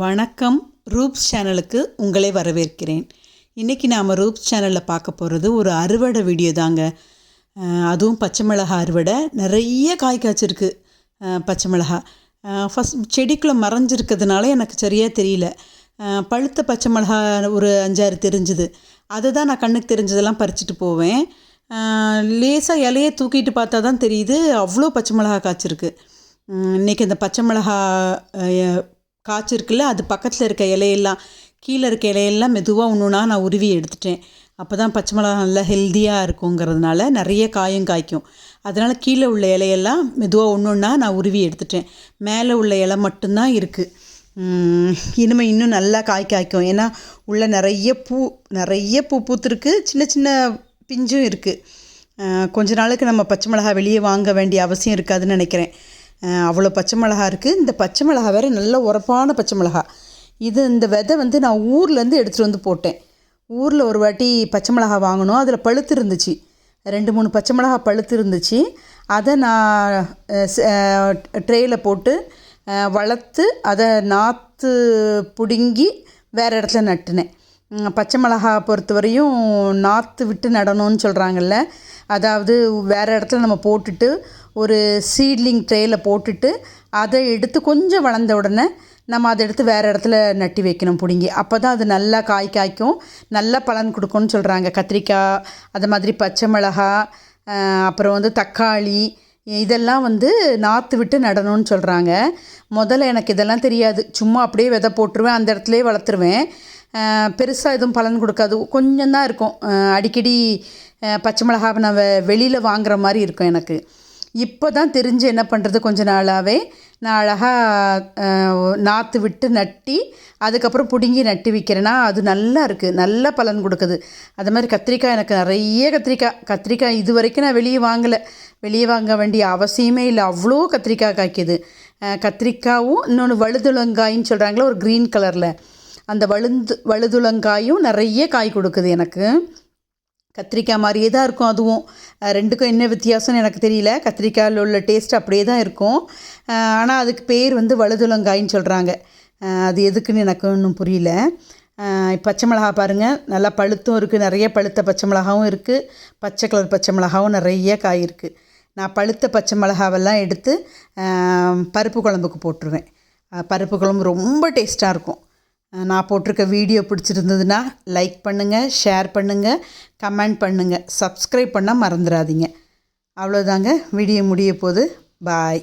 வணக்கம் ரூப்ஸ் சேனலுக்கு உங்களை வரவேற்கிறேன். இன்றைக்கி நாம் ரூப்ஸ் சேனலில் பார்க்க போகிறது ஒரு அறுவடை வீடியோ தாங்க. அதுவும் பச்சை மிளகா அறுவடை. நிறைய காய் காய்ச்சிருக்கு. பச்சை மிளகா. ஃபஸ்ட் செடிக்குள்ளே மறைஞ்சிருக்கிறதுனால எனக்கு சரியாக தெரியல. பழுத்த பச்சை மிளகா ஒரு அஞ்சாறு தெரிஞ்சுது. அதை தான் நான் கண்ணுக்கு தெரிஞ்சதெல்லாம் பறிச்சுட்டு போவேன். லேசாக இலையை தூக்கிட்டு பார்த்தா தான் தெரியுது அவ்வளோ பச்சை மிளகா காய்ச்சிருக்கு. இன்றைக்கி இன்னைக்கு இந்த பச்சை மிளகா காய்ச்சிருக்குல்ல அது பக்கத்தில் இருக்க இலையெல்லாம் கீழே இருக்க இலையெல்லாம் மெதுவாக ஒன்றுனா நான் உருவி எடுத்துட்டேன். அப்போ தான் பச்சை மிளகா நல்லா ஹெல்த்தியாக இருக்குங்கிறதுனால நிறைய காயும் காய்க்கும். அதனால் கீழே உள்ள இலையெல்லாம் மெதுவாக ஒன்று ஒன்றா நான் உருவி எடுத்துட்டேன். மேலே உள்ள இலை மட்டும்தான் இருக்குது இனிமேல் இன்னும் நல்லா காய் காய்க்கும். ஏன்னா உள்ள நிறைய பூ நிறைய பூ பூத்துருக்கு. சின்ன சின்ன பிஞ்சும் இருக்குது கொஞ்ச நாளுக்கு நம்ம பச்சை மிளகா வெளியே வாங்க வேண்டிய அவசியம் இருக்காதுன்னு நினைக்கிறேன். அவ்வளோ பச்சை மிளகா இருக்குது இந்த பச்சை மிளகா வேறு நல்ல உரப்பான பச்சை மிளகா. இது இந்த விதை வந்து நான் ஊர்லேருந்து எடுத்துகிட்டு வந்து போட்டேன். ஊரில் ஒரு வாட்டி பச்சை மிளகா வாங்கினோம். அதில் பழுத்து இருந்துச்சு. ரெண்டு மூணு பச்சை மிளகா பழுத்து இருந்துச்சு. அதை நான் ட்ரேயில் போட்டு வளர்த்து அதை நாற்று பிடுங்கி வேறு இடத்துல நட்டுனேன். பச்சை மிளகா பொறுத்தவரையும் நாற்று விட்டு நடணும்னு சொல்கிறாங்கல்ல அதாவது வேறு இடத்துல நம்ம போட்டுட்டு ஒரு சீட்லிங் ட்ரேயில் போட்டுட்டு அதை எடுத்து கொஞ்சம் வளர்ந்த உடனே நம்ம அதை எடுத்து வேறு இடத்துல நட்டி வைக்கணும் பிடுங்கி. அப்போ தான் அது நல்லா காய் காய்க்கும். நல்லா பலன் கொடுக்கும்னு சொல்கிறாங்க கத்திரிக்காய் அது மாதிரி பச்சை மிளகா அப்புறம் வந்து தக்காளி இதெல்லாம் வந்து நாற்று விட்டு நடணும்னு சொல்கிறாங்க முதல்ல எனக்கு இதெல்லாம் தெரியாது. சும்மா அப்படியே விதை போட்டுருவேன் அந்த இடத்துலையே வளர்த்துருவேன். பெருசாக எதுவும் பலன் கொடுக்காது. கொஞ்சம் தான் இருக்கும் அடிக்கடி பச்சை மிளகாவை நான் வெளியில் வாங்குற மாதிரி இருக்கும் எனக்கு. இப்போ தான் தெரிஞ்சு என்ன பண்ணுறது கொஞ்ச நாளாகவே நான் அழகாக நாற்று விட்டு நட்டி அதுக்கப்புறம் பிடுங்கி நட்டி விற்கிறேன்னா அது நல்லா இருக்குது நல்ல பலன் கொடுக்குது. அது மாதிரி கத்திரிக்காய் எனக்கு நிறைய கத்திரிக்காய் கத்திரிக்காய் இது வரைக்கும் நான் வெளியே வாங்கலை. வெளியே வாங்க வேண்டிய அவசியமே இல்லை. அவ்வளோ கத்திரிக்காய் காய்க்குது. கத்திரிக்காவும் கத்திரிக்காயும் இன்னொன்று வழுதுளங்காயின்னு சொல்கிறாங்களே ஒரு க்ரீன் கலரில் அந்த வழுந்து வழுதுளங்காயும் நிறைய காய் கொடுக்குது எனக்கு. கத்திரிக்காய் மாதிரியே தான் இருக்கும் அதுவும். ரெண்டுக்கும் என்ன வித்தியாசம்னு எனக்கு தெரியல. கத்திரிக்காயில் உள்ள டேஸ்ட் அப்படியே தான் இருக்கும். ஆனால் அதுக்கு பேர் வந்து வழுதுளங்காயின்னு சொல்கிறாங்க அது எதுக்குன்னு எனக்கு ஒன்றும் புரியல. பச்சை மிளகா பாருங்கள் நல்லா பழுத்தும் இருக்குது நிறைய பழுத்த பச்சை மிளகாவும் இருக்குது பச்சை கலர் பச்சை மிளகாவும் நிறைய காய் இருக்குது நான் பழுத்த பச்சை மிளகாவெல்லாம் எடுத்து பருப்பு குழம்புக்கு போட்டுருவேன். பருப்பு குழம்பு ரொம்ப டேஸ்ட்டாக இருக்கும். நான் போட்டிருக்க வீடியோ பிடிச்சிருந்ததுன்னா லைக் பண்ணுங்கள் ஷேர் பண்ணுங்கள் கமெண்ட் பண்ணுங்கள் சப்ஸ்கிரைப் பண்ண மறந்துடாதீங்க. அவ்வளோதாங்க வீடியோ முடிய போகுது. பாய்